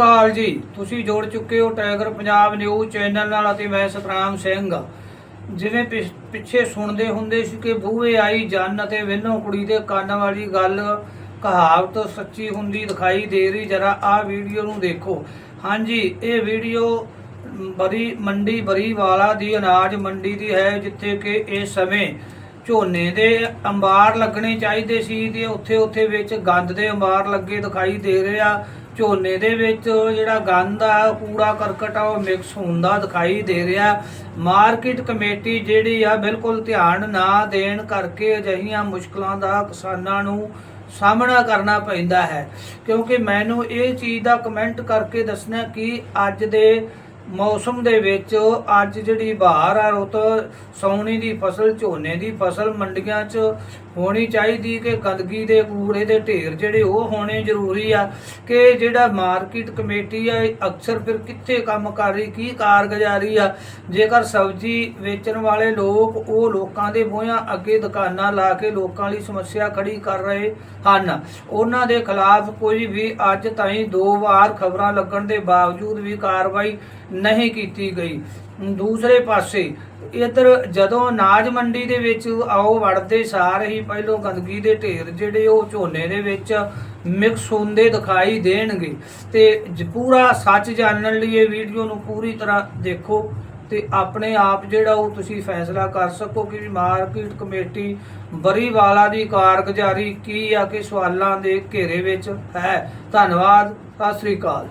ਕਾਲ ਜੀ, ਤੁਸੀਂ ਜੋੜ ਚੁੱਕੇ ਹੋ ਟਾਈਗਰ ਪੰਜਾਬ ਨਿਊਜ਼ ਚੈਨਲ ਨਾਲ ਅਤੇ ਮੈਂ ਸਤਰਾਮ ਸਿੰਘ। ਜਿਵੇਂ ਪਿੱਛੇ ਸੁਣਦੇ ਹੁੰਦੇ ਸੀ ਕਿ ਬੂਹੇ ਆਈ ਜਨ ਅਤੇ ਵਿਨੋ ਕੁੜੀ ਦੇ ਕੰਨ ਵਾਲੀ ਗੱਲ ਕਹਾਵਤ ਸੱਚੀ ਹੁੰਦੀ ਦਿਖਾਈ ਦੇ ਰਹੀ। ਜਰਾ ਆਹ ਵੀਡੀਓ ਨੂੰ ਦੇਖੋ। ਹਾਂਜੀ, ਇਹ ਵੀਡੀਓ ਬਰੀ, ਮੰਡੀ ਬਰੀ ਵਾਲਾ ਦੀ, ਅਨਾਜ ਮੰਡੀ ਦੀ ਹੈ, ਜਿੱਥੇ ਕਿ ਇਸ ਸਮੇਂ ਝੋਨੇ ਦੇ ਅੰਬਾਰ ਲੱਗਣੇ ਚਾਹੀਦੇ ਸੀ ਤੇ ਉੱਥੇ ਉੱਥੇ ਵਿੱਚ ਗੰਦ ਦੇ ਅੰਬਾਰ ਲੱਗੇ ਦਿਖਾਈ ਦੇ ਰਿਹਾ ਝੋਨੇ ਦੇ ਵਿੱਚ ਜਿਹੜਾ ਗੰਦ ਆ, ਕੂੜਾ ਕਰਕਟ ਆ, ਉਹ ਮਿਕਸ ਹੁੰਦਾ ਦਿਖਾਈ ਦੇ ਰਿਹਾ। ਮਾਰਕੀਟ ਕਮੇਟੀ ਜਿਹੜੀ ਆ, ਬਿਲਕੁਲ ਧਿਆਨ ਨਾ ਦੇਣ ਕਰਕੇ ਅਜਿਹੀਆਂ ਮੁਸ਼ਕਲਾਂ ਦਾ ਕਿਸਾਨਾਂ ਨੂੰ ਸਾਹਮਣਾ ਕਰਨਾ ਪੈਂਦਾ ਹੈ। ਕਿਉਂਕਿ ਮੈਨੂੰ ਇਹ ਚੀਜ਼ ਦਾ ਕਮੈਂਟ ਕਰਕੇ ਦੱਸਣਾ ਕਿ ਅੱਜ ਦੇ ਮੌਸਮ ਦੇ ਵਿੱਚ ਅੱਜ ਜਿਹੜੀ ਬਹਾਰ ਆ ਰੁੱਤ, ਸੌਣੀ ਦੀ ਫਸਲ, ਝੋਨੇ ਦੀ ਫਸਲ, ਮੰਡੀਆਂ 'ਚ ਹੋਣੀ ਚਾਹੀਦੀ ਕਿ ਗੰਦਗੀ ਦੇ ਕੂੜੇ ਦੇ ਢੇਰ ਜਿਹੜੇ ਉਹ ਹੋਣੇ ਜ਼ਰੂਰੀ ਆ ਕਿ ਜਿਹੜਾ ਮਾਰਕੀਟ ਕਮੇਟੀ ਆ ਅਕਸਰ ਫਿਰ ਕਿੱਥੇ ਕੰਮ ਕਰ ਰਹੀ, ਕੀ ਕਾਰਗੁਜ਼ਾਰੀ ਆ? ਜੇਕਰ ਸਬਜ਼ੀ ਵੇਚਣ ਵਾਲੇ ਲੋਕ, ਉਹ ਲੋਕਾਂ ਦੇ ਬੋਹਾਂ ਅੱਗੇ ਦੁਕਾਨਾਂ ਲਾ ਕੇ ਲੋਕਾਂ ਲਈ ਸਮੱਸਿਆ ਖੜੀ ਕਰ ਰਹੇ ਹਨ। ਉਹਨਾਂ ਦੇ ਖਿਲਾਫ ਕੋਈ ਵੀ ਅੱਜ ਤਾਈਂ ਦੋ ਵਾਰ ਖਬਰਾਂ ਲੱਗਣ ਦੇ ਬਾਵਜੂਦ ਵੀ ਕਾਰਵਾਈ ਨਹੀਂ ਕੀਤੀ ਗਈ। ਦੂਸਰੇ ਪਾਸੇ ਇਧਰ ਜਦੋਂ ਅਨਾਜ ਮੰਡੀ ਦੇ ਵਿੱਚ ਆਓ ਵੜਦੇ ਸਾਰ ਹੀ ਪਹਿਲੋਂ ਗੰਦਗੀ ਦੇ ਢੇਰ ਜਿਹੜੇ ਉਹ ਝੋਨੇ ਦੇ ਵਿੱਚ ਮਿਕਸ ਹੁੰਦੇ ਦਿਖਾਈ ਦੇਣਗੇ। ਤੇ ਜ- ਪੂਰਾ ਸੱਚ ਜਾਣਨ ਲਈ ਇਹ ਵੀਡੀਓ ਨੂੰ ਪੂਰੀ ਤਰ੍ਹਾਂ ਦੇਖੋ ਤੇ ਆਪਣੇ ਆਪ ਜਿਹੜਾ ਉਹ ਤੁਸੀਂ ਫੈਸਲਾ ਕਰ ਸਕੋ ਕਿ ਮਾਰਕੀਟ ਕਮੇਟੀ ਬਰੀਵਾਲਾ ਦੀ ਕਾਰਗੁਜ਼ਾਰੀ ਕੀ ਆ, ਕਿ ਸਵਾਲਾਂ ਦੇ ਘੇਰੇ ਵਿੱਚ ਹੈ। ਧੰਨਵਾਦ, ਸਤਿ ਸ੍ਰੀ ਅਕਾਲ।